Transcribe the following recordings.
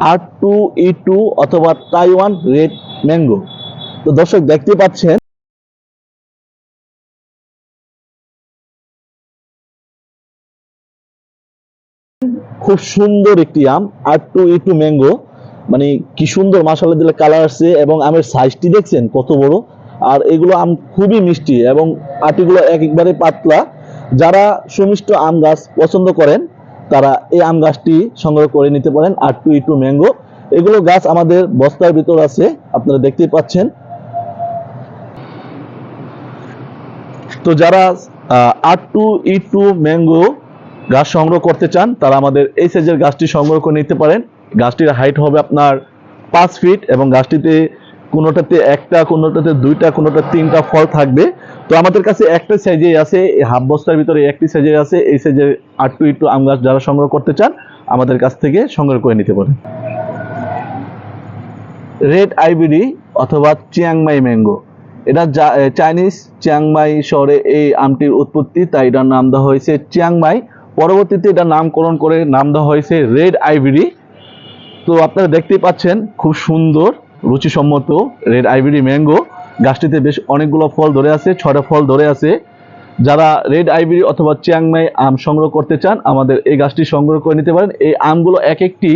আর two E two অথবা Taiwan red mango তো দর্শক দেখতে পাচ্ছেন। খুব সুন্দর একটি আম R two E two mango মানে কি সুন্দর মাসালা দিলে কালার আসছে এবং আমের সাইজটি দেখছেন কত বড়। আর এগুলো আম খুবই মিষ্টি এবং আটিগুলো এক একবারে পাতলা। যারা সুমিষ্ট আম গাছ পছন্দ করেন তারা এই আম গাছটি সংগ্রহ করে নিতে পারেন, আর টু টু ম্যাঙ্গো। এগুলো গাছ আমাদের বস্তার ভিতর আছে, আপনারা দেখতেই পাচ্ছেন। তো যারা R two E two mango গাছ সংগ্রহ করতে চান, তারা আমাদের এই সাইজের গাছটি সংগ্রহ করে নিতে পারেন। গাছটির হাইট হবে আপনার পাঁচ ফিট এবং গাছটিতে কোনোটাতে একটা, কোনোটাতে দুইটা কোনোটা তিনটা ফল থাকবে। তো আমাদের কাছে একটা সাইজে আছে হাফ বস্তার ভিতরে একটি সাইজে আছে, এই সাইজের আট টু ইটু আম গাছ যারা সংগ্রহ করতে চান, আমাদের কাছ থেকে সংগ্রহ করে নিতে পারেন। রেড আইবিডি অথবা চিয়াংমাই ম্যাঙ্গো এটা চাইনিজ চিয়াংমাই শহরে এই আমটির উৎপত্তি, তাই এটার নাম দেওয়া হয়েছে চিয়াংমাই পরবর্তীতে এটা নামকরণ করে নাম দেওয়া হয়েছে রেড আইবিডি তো আপনারা দেখতেই পাচ্ছেন, খুব সুন্দর, রুচিসম্মত রেড আইবিডি ম্যাঙ্গো গাছটিতে বেশ অনেকগুলো ফল ধরে আছে ছটা ফল ধরে আছে। যারা রেড আইবিডি অথবা চিয়াংমাই আম সংগ্রহ করতে চান, আমাদের এই গাছটি সংগ্রহ করে নিতে পারেন। এই আমগুলো এক একটি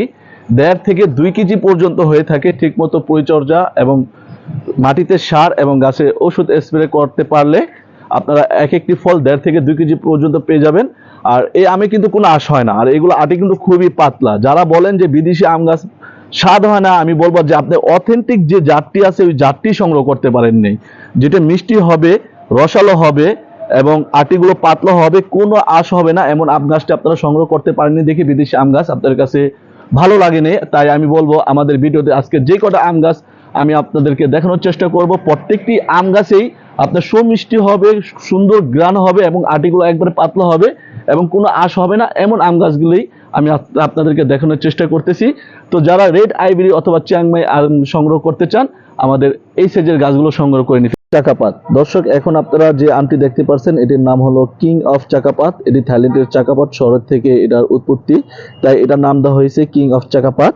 দেড় থেকে দুই কেজি পর্যন্ত হয়ে থাকে, ঠিকমতো পরিচর্যা এবং মাটিতে সার এবং গাছে ওষুধ স্প্রে করতে পারলে আপনারা এক একটি ফল দেড় থেকে দুই কেজি পর্যন্ত পেয়ে যাবেন। আর এই আমে কিন্তু কোনো আশ হয় না। আর এগুলো আটি কিন্তু খুবই পাতলা। যারা বলেন যে বিদেশি আম গাছ স্বাদ হয় না আমি বলব যে আপনি অথেন্টিক যে জাতটি আছে, ওই জাতটি সংগ্রহ করতে পারেন নেই। যেটা মিষ্টি হবে, রসালো হবে, এবং আটিগুলো পাতলা হবে, কোনো আশ হবে না, এমন আম গাছটি আপনারা সংগ্রহ করতে পারেননি দেখি বিদেশি আম গাছ আপনাদের কাছে ভালো লাগেনি। তাই আমি বলব, আমাদের ভিডিওতে আজকে যে কটা আম গাছ আমি আপনাদেরকে দেখানোর চেষ্টা করব। প্রত্যেকটি আম গাছেই আপনার সুমিষ্টি হবে, সুন্দর গ্রান হবে, এবং আটিগুলো একবারে পাতলা হবে, এবং কোনো আশ হবে না, এমন আম গাছগুলোই আমি আপনাদেরকে দেখানোর চেষ্টা করতেছি। তো যারা রেড আইবিরি অথবা চিয়াংমাই সংগ্রহ করতে চান আমাদের এই সাইজের গাছগুলো সংগ্রহ করে নিতে চাকাপাত। দর্শক এখন আপনারা যে আমটি দেখতে পাচ্ছেন এটির নাম হলো কিং অফ চাকাপাত। এটি থাইল্যান্ডের চাকাপাত শহর থেকে এটার উৎপত্তি। তাই এটার নাম দেওয়া হয়েছে কিং অফ চাকাপাত।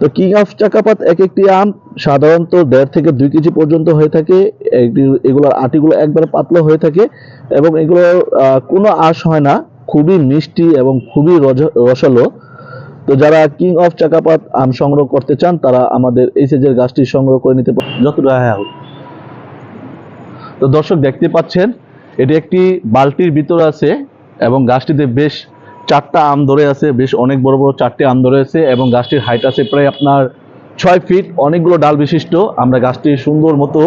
তো কিং অফ চাকাপাত এক একটি আম সাধারণত দেড় থেকে দুই কেজি পর্যন্ত হয়ে থাকে। এগুলোর আটিগুলো একবারে পাতলা হয়ে থাকে এবং এগুলো আহ, কোনো আঁশ হয় না। খুবই মিষ্টি এবং খুবই রসালো। তো যারা কিং অফ চাকাপাত আম সংগ্রহ করতে চান, তারা আমাদের এই সেজের গাছটি সংগ্রহ করে নিতে যতটা। তো দর্শক দেখতে পাচ্ছেন, এটি একটি বালতির ভিতর আছে এবং গাছটিতে বেশ চারটা আম ধরে আছে, বেশ অনেক বড় বড় চারটে আম ধরে আছে এবং গাছটির হাইট আছে প্রায় আপনার ছয় ফিট অনেকগুলো ডাল বিশিষ্ট। আমরা গাছটি সুন্দর মতো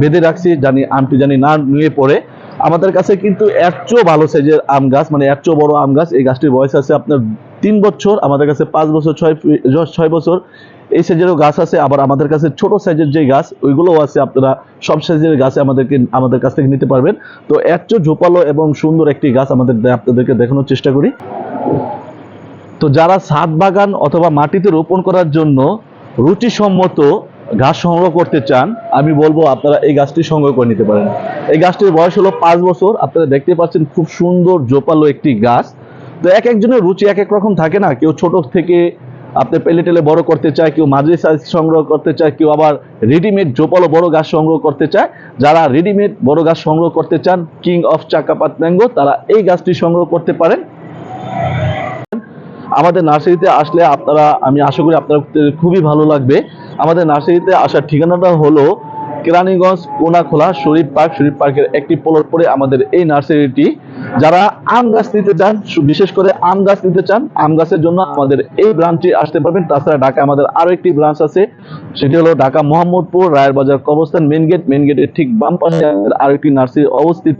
বেঁধে রাখছি, জানি আমটি জানি না নিয়ে পড়ে। আমাদের কাছে কিন্তু চেয়েও ভালো সাইজের আম গাছ মানে চেয়েও বড় আম গাছ, এই গাছটির বয়স আছে আপনার তিন বছর, আমাদের কাছে পাঁচ বছর, ছয় ছয় বছর। এই সাইজেরও গাছ আছে, আবার আমাদের কাছে ছোট সাইজের যে গাছ, ওইগুলোও আছে আপনারা সব সাইজের গাছ আমাদেরকে, আমাদের কাছ থেকে নিতে পারবেন। তো এর চেয়ে ঝোপালো এবং সুন্দর একটি গাছ আমাদের আপনাদেরকে দেখানোর চেষ্টা করি। তো যারা ছাদ বাগান অথবা মাটিতে রোপণ করার জন্য রুচিসম্মত গাছ সংগ্রহ করতে চান, আমি বলব আপনারা এই গাছটি সংগ্রহ করে নিতে পারেন। এই গাছটির বয়স হলো পাঁচ বছর, আপনারা দেখতে পাচ্ছেন খুব সুন্দর জোপালো একটি গাছ। তো এক একজনের রুচি এক এক রকম থাকে না, কেউ ছোট থেকে আপনি পেলে টেলে বড় করতে চায়, কেউ মাঝারি সাইজ সংগ্রহ করতে চায়, কেউ আবার রেডিমেড জোপালো বড় গাছ সংগ্রহ করতে চায়। যারা রেডিমেড বড় গাছ সংগ্রহ করতে চান কিং অফ চাকাপাত ম্যাঙ্গো তারা এই গাছটি সংগ্রহ করতে পারেন। আমাদের নার্সারিতে আসলে আপনারা, আমি আশা করি আপনার খুবই ভালো লাগবে। আমাদের নার্সারিতে আসার ঠিকানাটা হলো কেরানীগঞ্জ কোনাখোলা শরীফ পার্ক। শরীফ পার্কের একটি প্লট পরে আমাদের এই নার্সারিটি। যারা আম গাছ নিতে চান, বিশেষ করে আম গাছ নিতে চান, আম গাছের জন্য আমাদের এই ব্রাঞ্চে আসতে পারবেন। তাছাড়া ঢাকা আমাদের আরও একটি ব্রাঞ্চ আছে, সেটি হলো ঢাকা মোহাম্মদপুর রায়ের বাজার কবস্থান মেন গেট মেন গেটের ঠিক বাম পাশে আরও একটি নার্সারি অবস্থিত।